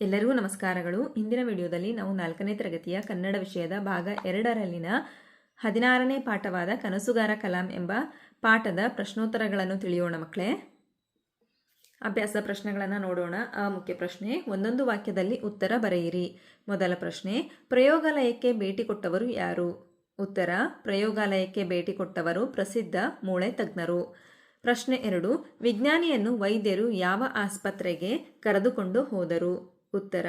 ಎಲ್ಲರಿಗೂ ನಮಸ್ಕಾರಗಳು. ಇಂದಿನ ವಿಡಿಯೋದಲ್ಲಿ ನಾವು ನಾಲ್ಕನೇ ತರಗತಿಯ ಕನ್ನಡ ವಿಷಯದ ಭಾಗ ಎರಡರಲ್ಲಿನ ಹದಿನಾರನೇ ಪಾಠವಾದ ಕನಸುಗಾರ ಕಲಾಂ ಎಂಬ ಪಾಠದ ಪ್ರಶ್ನೋತ್ತರಗಳನ್ನು ತಿಳಿಯೋಣ ಮಕ್ಕಳೇ. ಅಭ್ಯಾಸ ಪ್ರಶ್ನೆಗಳನ್ನು ನೋಡೋಣ. ಆ ಮುಖ್ಯ ಪ್ರಶ್ನೆ, ಒಂದೊಂದು ವಾಕ್ಯದಲ್ಲಿ ಉತ್ತರ ಬರೆಯಿರಿ. ಮೊದಲ ಪ್ರಶ್ನೆ, ಪ್ರಯೋಗಾಲಯಕ್ಕೆ ಭೇಟಿ ಕೊಟ್ಟವರು ಯಾರು? ಉತ್ತರ, ಪ್ರಯೋಗಾಲಯಕ್ಕೆ ಭೇಟಿ ಕೊಟ್ಟವರು ಪ್ರಸಿದ್ಧ ಮೂಳೆ ತಜ್ಞರು. ಪ್ರಶ್ನೆ ಎರಡು, ವಿಜ್ಞಾನಿಯನ್ನು ವೈದ್ಯರು ಯಾವ ಆಸ್ಪತ್ರೆಗೆ ಕರೆದುಕೊಂಡು ಹೋದರು? ಉತ್ತರ,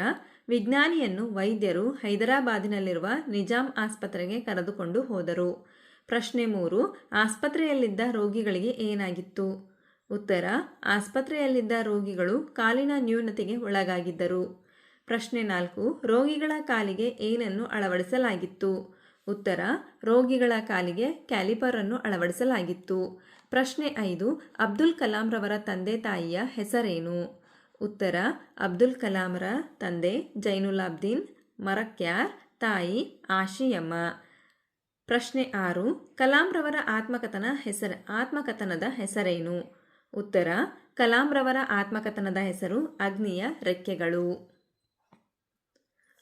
ವಿಜ್ಞಾನಿಯನ್ನು ವೈದ್ಯರು ಹೈದರಾಬಾದಿನಲ್ಲಿರುವ ನಿಜಾಂ ಆಸ್ಪತ್ರೆಗೆ ಕರೆದುಕೊಂಡು ಹೋದರು. ಪ್ರಶ್ನೆ ಮೂರು, ಆಸ್ಪತ್ರೆಯಲ್ಲಿದ್ದ ರೋಗಿಗಳಿಗೆ ಏನಾಗಿತ್ತು? ಉತ್ತರ, ಆಸ್ಪತ್ರೆಯಲ್ಲಿದ್ದ ರೋಗಿಗಳು ಕಾಲಿನ ನ್ಯೂನತೆಗೆ ಒಳಗಾಗಿದ್ದರು. ಪ್ರಶ್ನೆ ನಾಲ್ಕು, ರೋಗಿಗಳ ಕಾಲಿಗೆ ಏನನ್ನು ಅಳವಡಿಸಲಾಗಿತ್ತು? ಉತ್ತರ, ರೋಗಿಗಳ ಕಾಲಿಗೆ ಕ್ಯಾಲಿಪರ್ ಅನ್ನು ಅಳವಡಿಸಲಾಗಿತ್ತು. ಪ್ರಶ್ನೆ ಐದು, ಅಬ್ದುಲ್ ಕಲಾಂರವರ ತಂದೆ ತಾಯಿಯ ಹೆಸರೇನು? ಉತ್ತರ, ಅಬ್ದುಲ್ ಕಲಾಂರ ತಂದೆ ಜೈನುಲಾಬ್ದೀನ್ ಮರಕ್ಯಾರ್, ತಾಯಿ ಆಶಿಯಮ್ಮ. ಪ್ರಶ್ನೆ ಆರು ಕಲಾಂರವರ ಆತ್ಮಕಥನ ಹೆಸರ, ಆತ್ಮಕಥನದ ಹೆಸರೇನು? ಉತ್ತರ ಕಲಾಂರವರ ಆತ್ಮಕಥನದ ಹೆಸರು ಅಗ್ನಿಯ ರೆಕ್ಕೆಗಳು.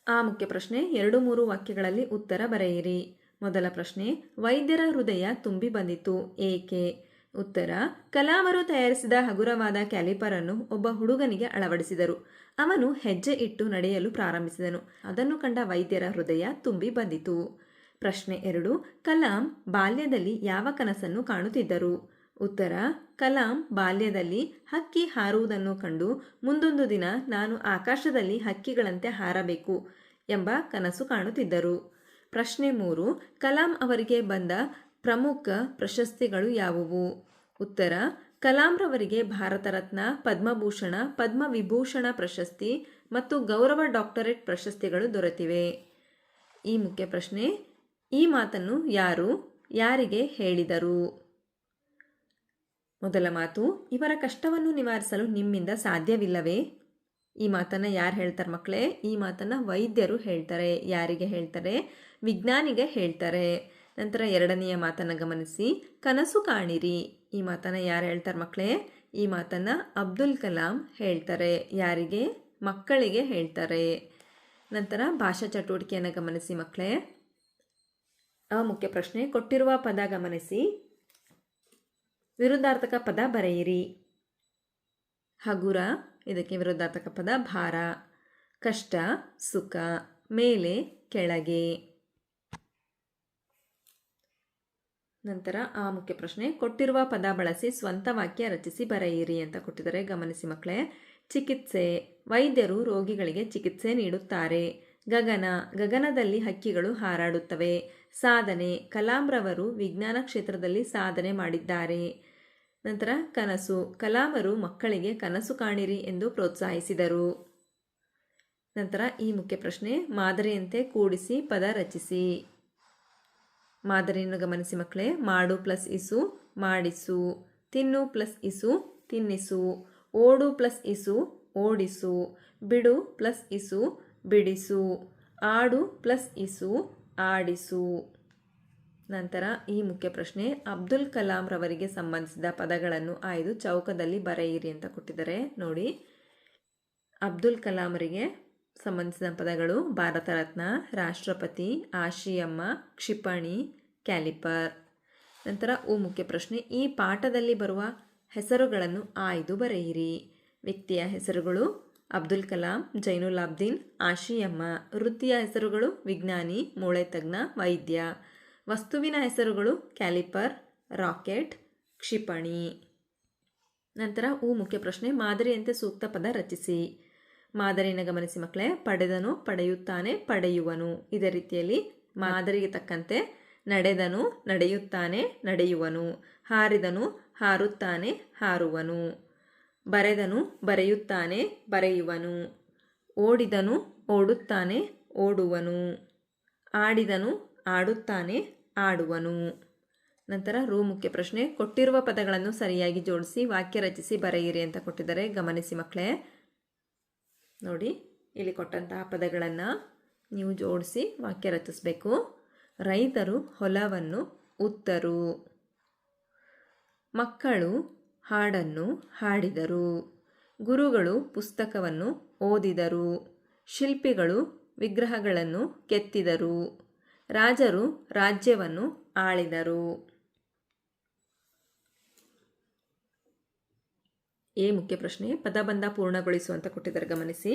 ಆ ಮುಖ್ಯ ಪ್ರಶ್ನೆ, ಎರಡು ಮೂರು ವಾಕ್ಯಗಳಲ್ಲಿ ಉತ್ತರ ಬರೆಯಿರಿ. ಮೊದಲ ಪ್ರಶ್ನೆ, ವೈದ್ಯರ ಹೃದಯ ತುಂಬಿ ಬಂದಿತು, ಏಕೆ? ಉತ್ತರ, ಕಲಾಮರು ತಯಾರಿಸಿದ ಹಗುರವಾದ ಕ್ಯಾಲಿಪರ್ ಅನ್ನು ಒಬ್ಬ ಹುಡುಗನಿಗೆ ಅಳವಡಿಸಿದರು. ಅವನು ಹೆಜ್ಜೆ ಇಟ್ಟು ನಡೆಯಲು ಪ್ರಾರಂಭಿಸಿದನು. ಅದನ್ನು ಕಂಡ ವೈದ್ಯರ ಹೃದಯ ತುಂಬಿ ಬಂದಿತು. ಪ್ರಶ್ನೆ ಎರಡು, ಕಲಾಂ ಬಾಲ್ಯದಲ್ಲಿ ಯಾವ ಕನಸನ್ನು ಕಾಣುತ್ತಿದ್ದರು? ಉತ್ತರ, ಕಲಾಂ ಬಾಲ್ಯದಲ್ಲಿ ಹಕ್ಕಿ ಹಾರುವುದನ್ನು ಕಂಡು ಮುಂದೊಂದು ದಿನ ನಾನು ಆಕಾಶದಲ್ಲಿ ಹಕ್ಕಿಗಳಂತೆ ಹಾರಬೇಕು ಎಂಬ ಕನಸು ಕಾಣುತ್ತಿದ್ದರು. ಪ್ರಶ್ನೆ ಮೂರು, ಕಲಾಂ ಅವರಿಗೆ ಬಂದ ಪ್ರಮುಖ ಪ್ರಶಸ್ತಿಗಳು ಯಾವುವು? ಉತ್ತರ ಕಲಾಂರವರಿಗೆ ಭಾರತ ರತ್ನ ಪದ್ಮಭೂಷಣ, ಪದ್ಮವಿಭೂಷಣ ಪ್ರಶಸ್ತಿ ಮತ್ತು ಗೌರವ ಡಾಕ್ಟರೇಟ್ ಪ್ರಶಸ್ತಿಗಳು ದೊರೆತಿವೆ. ಈ ಮುಖ್ಯ ಪ್ರಶ್ನೆ, ಈ ಮಾತನ್ನು ಯಾರು, ಯಾರಿಗೆ ಹೇಳಿದರು? ಮೊದಲ ಮಾತು, ಇವರ ಕಷ್ಟವನ್ನು ನಿವಾರಿಸಲು ನಿಮ್ಮಿಂದ ಸಾಧ್ಯವಿಲ್ಲವೇ? ಈ ಮಾತನ್ನು ಯಾರು ಹೇಳ್ತಾರೆ ಮಕ್ಕಳೇ ಈ ಮಾತನ್ನು ವೈದ್ಯರು ಹೇಳ್ತಾರೆ. ಯಾರಿಗೆ ಹೇಳ್ತಾರೆ? ವಿಜ್ಞಾನಿಗೆ ಹೇಳ್ತಾರೆ. ನಂತರ ಎರಡನೆಯ ಮಾತನ್ನು ಗಮನಿಸಿ. ಕನಸು ಕಾಣಿರಿ. ಈ ಮಾತನ್ನು ಯಾರು ಹೇಳ್ತಾರೆ ಮಕ್ಕಳೇ ಈ ಮಾತನ್ನು ಅಬ್ದುಲ್ ಕಲಾಂ ಹೇಳ್ತಾರೆ. ಯಾರಿಗೆ? ಮಕ್ಕಳಿಗೆ ಹೇಳ್ತಾರೆ. ನಂತರ ಭಾಷಾ ಚಟುವಟಿಕೆಯನ್ನು ಗಮನಿಸಿ ಮಕ್ಕಳೇ ಆ ಮುಖ್ಯ ಪ್ರಶ್ನೆ, ಕೊಟ್ಟಿರುವ ಪದ ಗಮನಿಸಿ. ವಿರುದ್ಧಾರ್ಥಕ ಪದ ಬರೆಯಿರಿ. ಹಗುರ, ಇದಕ್ಕೆ ವಿರುದ್ಧಾರ್ಥಕ ಪದ ಭಾರ. ಕಷ್ಟ, ಸುಖ, ಮೇಲೆ, ಕೆಳಗೆ. ನಂತರ ಆ ಮುಖ್ಯ ಪ್ರಶ್ನೆ, ಕೊಟ್ಟಿರುವ ಪದ ಬಳಸಿ ಸ್ವಂತ ವಾಕ್ಯ ರಚಿಸಿ ಬರೆಯಿರಿ ಅಂತ ಕೊಟ್ಟಿದ್ದಾರೆ. ಗಮನಿಸಿ ಮಕ್ಕಳೇ, ಚಿಕಿತ್ಸೆ. ವೈದ್ಯರು ರೋಗಿಗಳಿಗೆ ಚಿಕಿತ್ಸೆ ನೀಡುತ್ತಾರೆ. ಗಗನ. ಗಗನದಲ್ಲಿ ಹಕ್ಕಿಗಳು ಹಾರಾಡುತ್ತವೆ. ಸಾಧನೆ. ಕಲಾಂರವರು ವಿಜ್ಞಾನ ಕ್ಷೇತ್ರದಲ್ಲಿ ಸಾಧನೆ ಮಾಡಿದ್ದಾರೆ. ನಂತರ, ಕನಸು. ಕಲಾಮರು ಮಕ್ಕಳಿಗೆ ಕನಸು ಕಾಣಿರಿ ಎಂದು ಪ್ರೋತ್ಸಾಹಿಸಿದರು. ನಂತರ ಈ ಮುಖ್ಯ ಪ್ರಶ್ನೆ, ಮಾದರಿಯಂತೆ ಕೂಡಿಸಿ ಪದ ರಚಿಸಿ. ಮಾದರಿಯನ್ನು ಗಮನಿಸಿ ಮಕ್ಕಳೇ. ಮಾಡು ಪ್ಲಸ್ ಇಸು, ಮಾಡಿಸು. ತಿನ್ನು ಪ್ಲಸ್ ಇಸು, ತಿನ್ನಿಸು. ಓಡು ಪ್ಲಸ್ ಇಸು, ಓಡಿಸು. ಬಿಡು ಪ್ಲಸ್ ಇಸು, ಬಿಡಿಸು. ಆಡು ಪ್ಲಸ್ ಇಸು, ಆಡಿಸು. ನಂತರ ಈ ಮುಖ್ಯ ಪ್ರಶ್ನೆ, ಅಬ್ದುಲ್ ಕಲಾಂ ರವರಿಗೆ ಸಂಬಂಧಿಸಿದ ಪದಗಳನ್ನು ಆಯ್ದು ಚೌಕದಲ್ಲಿ ಬರೆಯಿರಿ ಅಂತ ಕೊಟ್ಟಿದ್ದಾರೆ. ನೋಡಿ, ಅಬ್ದುಲ್ ಕಲಾಂರಿಗೆ ಸಂಬಂಧಿಸಿದ ಪದಗಳು ಭಾರತ ರತ್ನ, ರಾಷ್ಟ್ರಪತಿ, ಆಶಿಯಮ್ಮ, ಕ್ಷಿಪಣಿ, ಕ್ಯಾಲಿಪರ್. ನಂತರ ಉ ಮುಖ್ಯ ಪ್ರಶ್ನೆ, ಈ ಪಾಠದಲ್ಲಿ ಬರುವ ಹೆಸರುಗಳನ್ನು ಆಯ್ದು ಬರೆಯಿರಿ. ವ್ಯಕ್ತಿಯ ಹೆಸರುಗಳು ಅಬ್ದುಲ್ ಕಲಾಂ ಜೈನುಲಾಬ್ದೀನ್ ಆಶಿಯಮ್ಮ. ವೃತ್ತಿಯ ಹೆಸರುಗಳು ವಿಜ್ಞಾನಿ, ಮೂಳೆ ತಜ್ಞ, ವೈದ್ಯ. ವಸ್ತುವಿನ ಹೆಸರುಗಳು ಕ್ಯಾಲಿಪರ್, ರಾಕೆಟ್, ಕ್ಷಿಪಣಿ. ನಂತರ ಉ ಮುಖ್ಯ ಪ್ರಶ್ನೆ, ಮಾದರಿಯಂತೆ ಸೂಕ್ತ ಪದ ರಚಿಸಿ. ಮಾದರಿಯನ್ನು ಗಮನಿಸಿ ಮಕ್ಕಳೇ. ಪಡೆದನು, ಪಡೆಯುತ್ತಾನೆ, ಪಡೆಯುವನು. ಇದೇ ರೀತಿಯಲ್ಲಿ ಮಾದರಿಗೆ ತಕ್ಕಂತೆ ನಡೆದನು, ನಡೆಯುತ್ತಾನೆ, ನಡೆಯುವನು. ಹಾರಿದನು, ಹಾರುತ್ತಾನೆ, ಹಾರುವನು. ಬರೆದನು, ಬರೆಯುತ್ತಾನೆ, ಬರೆಯುವನು. ಓಡಿದನು, ಓಡುತ್ತಾನೆ, ಓಡುವನು. ಆಡಿದನು, ಆಡುತ್ತಾನೆ, ಆಡುವನು. ನಂತರ ರೂ ಮುಖ್ಯ ಪ್ರಶ್ನೆ, ಕೊಟ್ಟಿರುವ ಪದಗಳನ್ನು ಸರಿಯಾಗಿ ಜೋಡಿಸಿ, ವಾಕ್ಯ ರಚಿಸಿ ಬರೆಯಿರಿ ಅಂತ ಕೊಟ್ಟಿದ್ದಾರೆ. ಗಮನಿಸಿ ಮಕ್ಕಳೇ. ನೋಡಿ, ಇಲ್ಲಿ ಕೊಟ್ಟಂತಹ ಪದಗಳನ್ನು ನೀವು ಜೋಡಿಸಿ ವಾಕ್ಯ ರಚಿಸಬೇಕು. ರೈತರು ಹೊಲವನ್ನು ಉತ್ತರು. ಮಕ್ಕಳು ಹಾಡನ್ನು ಹಾಡಿದರು. ಗುರುಗಳು ಪುಸ್ತಕವನ್ನು ಓದಿದರು. ಶಿಲ್ಪಿಗಳು ವಿಗ್ರಹಗಳನ್ನು ಕೆತ್ತಿದರು. ರಾಜರು ರಾಜ್ಯವನ್ನು ಆಳಿದರು. ಎ ಮುಖ್ಯ ಪ್ರಶ್ನೆ ಪದಬಂಧ ಪೂರ್ಣಗೊಳಿಸು ಅಂತ ಕೊಟ್ಟಿದ್ದಾರೆ, ಗಮನಿಸಿ.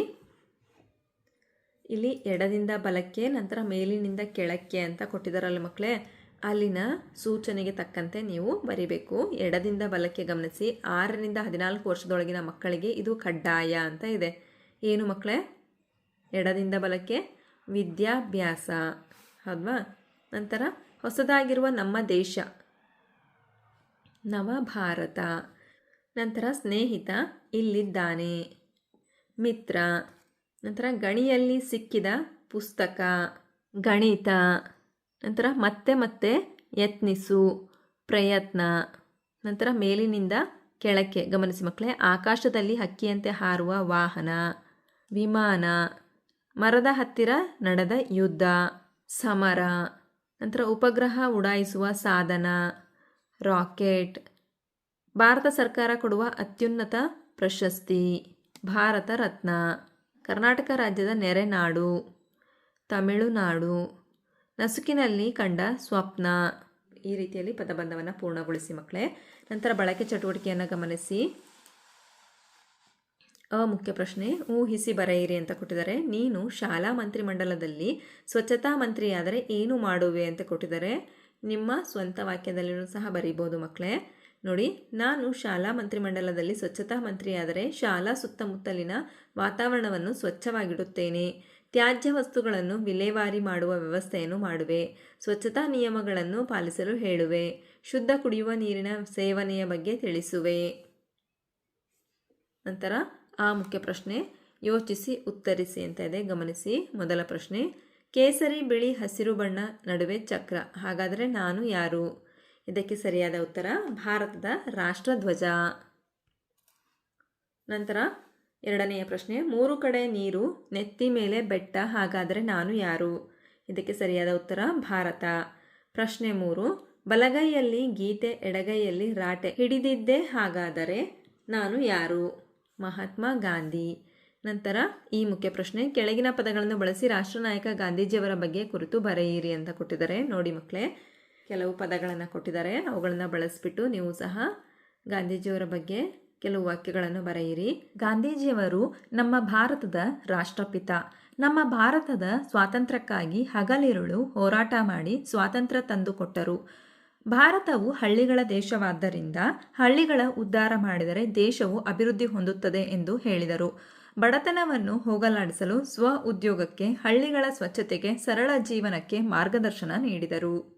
ಇಲ್ಲಿ ಎಡದಿಂದ ಬಲಕ್ಕೆ, ನಂತರ ಮೇಲಿನಿಂದ ಕೆಳಕ್ಕೆ ಅಂತ ಕೊಟ್ಟಿದ್ದಾರಲ್ಲ ಮಕ್ಕಳೇ, ಅಲ್ಲಿನ ಸೂಚನೆಗೆ ತಕ್ಕಂತೆ ನೀವು ಬರಿಬೇಕು. ಎಡದಿಂದ ಬಲಕ್ಕೆ ಗಮನಿಸಿ, ಆರರಿಂದ ಹದಿನಾಲ್ಕು ವರ್ಷದೊಳಗಿನ ಮಕ್ಕಳಿಗೆ ಇದು ಕಡ್ಡಾಯ ಅಂತ ಇದೆ. ಏನು ಮಕ್ಕಳೇ? ಎಡದಿಂದ ಬಲಕ್ಕೆ ವಿದ್ಯಾಭ್ಯಾಸ ಹೌದ್ವಾ ನಂತರ ಹೊಸದಾಗಿರುವ ನಮ್ಮ ದೇಶ ನವಭಾರತ ನಂತರ ಸ್ನೇಹಿತ ಇಲ್ಲಿದ್ದಾನೆ. ಮಿತ್ರ. ನಂತರ ಗಣಿಯಲ್ಲಿ ಸಿಕ್ಕಿದ ಪುಸ್ತಕ. ಗಣಿತ. ನಂತರ ಮತ್ತೆ ಮತ್ತೆ ಯತ್ನಿಸು. ಪ್ರಯತ್ನ. ನಂತರ ಮೇಲಿನಿಂದ ಕೆಳಕ್ಕೆ. ಗಮನಿಸಿ ಮಕ್ಕಳೇ, ಆಕಾಶದಲ್ಲಿ ಹಕ್ಕಿಯಂತೆ ಹಾರುವ ವಾಹನ. ವಿಮಾನ. ಮರದ ಹತ್ತಿರ ನಡೆದ ಯುದ್ಧ. ಸಮರ. ನಂತರ ಉಪಗ್ರಹ ಉಡಾಯಿಸುವ ಸಾಧನ. ರಾಕೆಟ್. ಭಾರತ ಸರ್ಕಾರ ಕೊಡುವ ಅತ್ಯುನ್ನತ ಪ್ರಶಸ್ತಿ, ಭಾರತ ರತ್ನ, ಕರ್ನಾಟಕ ರಾಜ್ಯದ ನೆರೆನಾಡು, ತಮಿಳುನಾಡು, ನಸುಕಿನಲ್ಲಿ ಕಂಡ ಸ್ವಪ್ನ. ಈ ರೀತಿಯಲ್ಲಿ ಪದಬಂಧವನ್ನು ಪೂರ್ಣಗೊಳಿಸಿ ಮಕ್ಕಳೇ ನಂತರ ಬಳಕೆ ಚಟುವಟಿಕೆಯನ್ನು ಗಮನಿಸಿ. ಅ ಮುಖ್ಯ ಪ್ರಶ್ನೆ, ಊಹಿಸಿ ಬರೆಯಿರಿ ಅಂತ ಕೊಟ್ಟಿದ್ದಾರೆ. ನೀನು ಶಾಲಾ ಮಂತ್ರಿಮಂಡಲದಲ್ಲಿ ಸ್ವಚ್ಛತಾ ಮಂತ್ರಿಯಾದರೆ ಏನು ಮಾಡುವೆ ಅಂತ ಕೊಟ್ಟಿದ್ದಾರೆ. ನಿಮ್ಮ ಸ್ವಂತ ವಾಕ್ಯದಲ್ಲಿಯೂ ಸಹ ಬರೀಬೋದು ಮಕ್ಕಳೇ ನೋಡಿ, ನಾನು ಶಾಲಾ ಮಂತ್ರಿಮಂಡಲದಲ್ಲಿ ಸ್ವಚ್ಛತಾ ಮಂತ್ರಿಯಾದರೆ ಶಾಲಾ ಸುತ್ತಮುತ್ತಲಿನ ವಾತಾವರಣವನ್ನು ಸ್ವಚ್ಛವಾಗಿಡುತ್ತೇನೆ. ತ್ಯಾಜ್ಯ ವಸ್ತುಗಳನ್ನು ವಿಲೇವಾರಿ ಮಾಡುವ ವ್ಯವಸ್ಥೆಯನ್ನು ಮಾಡುವೆ. ಸ್ವಚ್ಛತಾ ನಿಯಮಗಳನ್ನು ಪಾಲಿಸಲು ಹೇಳುವೆ. ಶುದ್ಧ ಕುಡಿಯುವ ನೀರಿನ ಸೇವನೆಯ ಬಗ್ಗೆ ತಿಳಿಸುವೆ. ನಂತರ ಆ ಮುಖ್ಯ ಪ್ರಶ್ನೆ. ಯೋಚಿಸಿ, ಉತ್ತರಿಸಿ ಅಂತ ಇದೆ. ಗಮನಿಸಿ. ಮೊದಲ ಪ್ರಶ್ನೆ. ಕೇಸರಿ ಬಿಳಿ ಹಸಿರು ಬಣ್ಣ ನಡುವೆ ಚಕ್ರ. ಹಾಗಾದರೆ ನಾನು ಯಾರು? ಇದಕ್ಕೆ ಸರಿಯಾದ ಉತ್ತರ ಭಾರತದ ರಾಷ್ಟ್ರಧ್ವಜ. ನಂತರ ಎರಡನೆಯ ಪ್ರಶ್ನೆ, ಮೂರು ಕಡೆ ನೀರು, ನೆತ್ತಿ ಮೇಲೆ ಬೆಟ್ಟ, ಹಾಗಾದರೆ ನಾನು ಯಾರು? ಇದಕ್ಕೆ ಸರಿಯಾದ ಉತ್ತರ ಭಾರತ. ಪ್ರಶ್ನೆ ಮೂರು, ಬಲಗೈಯಲ್ಲಿ ಗೀತೆ, ಎಡಗೈಯಲ್ಲಿ ರಾಟೆ, ಹಿಡಿದಿದ್ದೆ ಹಾಗಾದರೆ ನಾನು ಯಾರು? ಮಹಾತ್ಮ ಗಾಂಧಿ. ನಂತರ ಈ ಮುಖ್ಯ ಪ್ರಶ್ನೆ, ಕೆಳಗಿನ ಪದಗಳನ್ನು ಬಳಸಿ ರಾಷ್ಟ್ರನಾಯಕ ಗಾಂಧೀಜಿಯವರ ಬಗ್ಗೆ ಕುರಿತು ಬರೆಯಿರಿ ಅಂತ ಕೊಟ್ಟಿದ್ದಾರೆ. ನೋಡಿ ಮಕ್ಕಳೇ ಕೆಲವು ಪದಗಳನ್ನು ಕೊಟ್ಟಿದ್ದಾರೆ. ಅವುಗಳನ್ನು ಬಳಸಿಬಿಟ್ಟು ನೀವು ಸಹ ಗಾಂಧೀಜಿಯವರ ಬಗ್ಗೆ ಕೆಲವು ವಾಕ್ಯಗಳನ್ನು ಬರೆಯಿರಿ. ಗಾಂಧೀಜಿಯವರು ನಮ್ಮ ಭಾರತದ ರಾಷ್ಟ್ರಪಿತ. ನಮ್ಮ ಭಾರತದ ಸ್ವಾತಂತ್ರ್ಯಕ್ಕಾಗಿ ಹಗಲಿರುಳು ಹೋರಾಟ ಮಾಡಿ ಸ್ವಾತಂತ್ರ್ಯ ತಂದುಕೊಟ್ಟರು. ಭಾರತವು ಹಳ್ಳಿಗಳ ದೇಶವಾದ್ದರಿಂದ ಹಳ್ಳಿಗಳ ಉದ್ಧಾರ ಮಾಡಿದರೆ ದೇಶವು ಅಭಿವೃದ್ಧಿ ಹೊಂದುತ್ತದೆ ಎಂದು ಹೇಳಿದರು. ಬಡತನವನ್ನು ಹೋಗಲಾಡಿಸಲು ಸ್ವ ಉದ್ಯೋಗಕ್ಕೆ, ಹಳ್ಳಿಗಳ ಸ್ವಚ್ಛತೆಗೆ ಸರಳ ಜೀವನಕ್ಕೆ ಮಾರ್ಗದರ್ಶನ ನೀಡಿದರು.